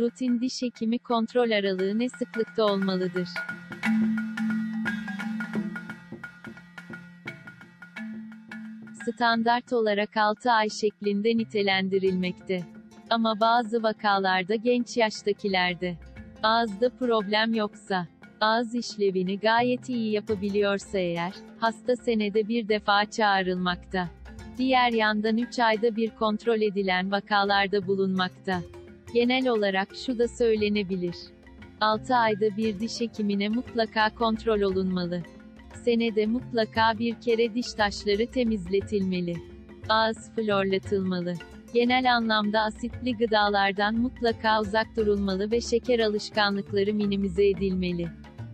Rutin diş hekimi kontrol aralığı ne sıklıkta olmalıdır? Standart olarak 6 ay şeklinde nitelendirilmekte. Ama bazı vakalarda genç yaştakilerde ağızda problem yoksa, ağız işlevini gayet iyi yapabiliyorsa eğer, hasta senede bir defa çağrılmakta. Diğer yandan 3 ayda bir kontrol edilen vakalarda bulunmakta. Genel olarak şu da söylenebilir. 6 ayda bir diş hekimine mutlaka kontrol olunmalı. Senede mutlaka bir kere diş taşları temizletilmeli. Ağız florlatılmalı. Genel anlamda asitli gıdalardan mutlaka uzak durulmalı ve şeker alışkanlıkları minimize edilmeli.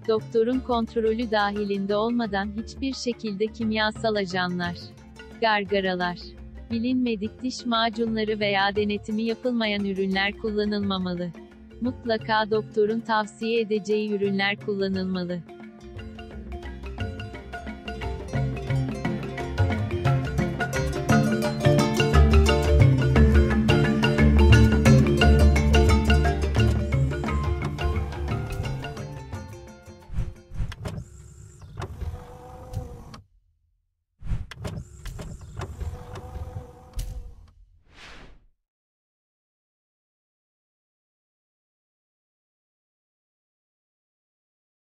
Doktorun kontrolü dahilinde olmadan hiçbir şekilde kimyasal ajanlar, gargaralar, bilinmedik diş macunları veya denetimi yapılmayan ürünler kullanılmamalı. Mutlaka doktorun tavsiye edeceği ürünler kullanılmalı.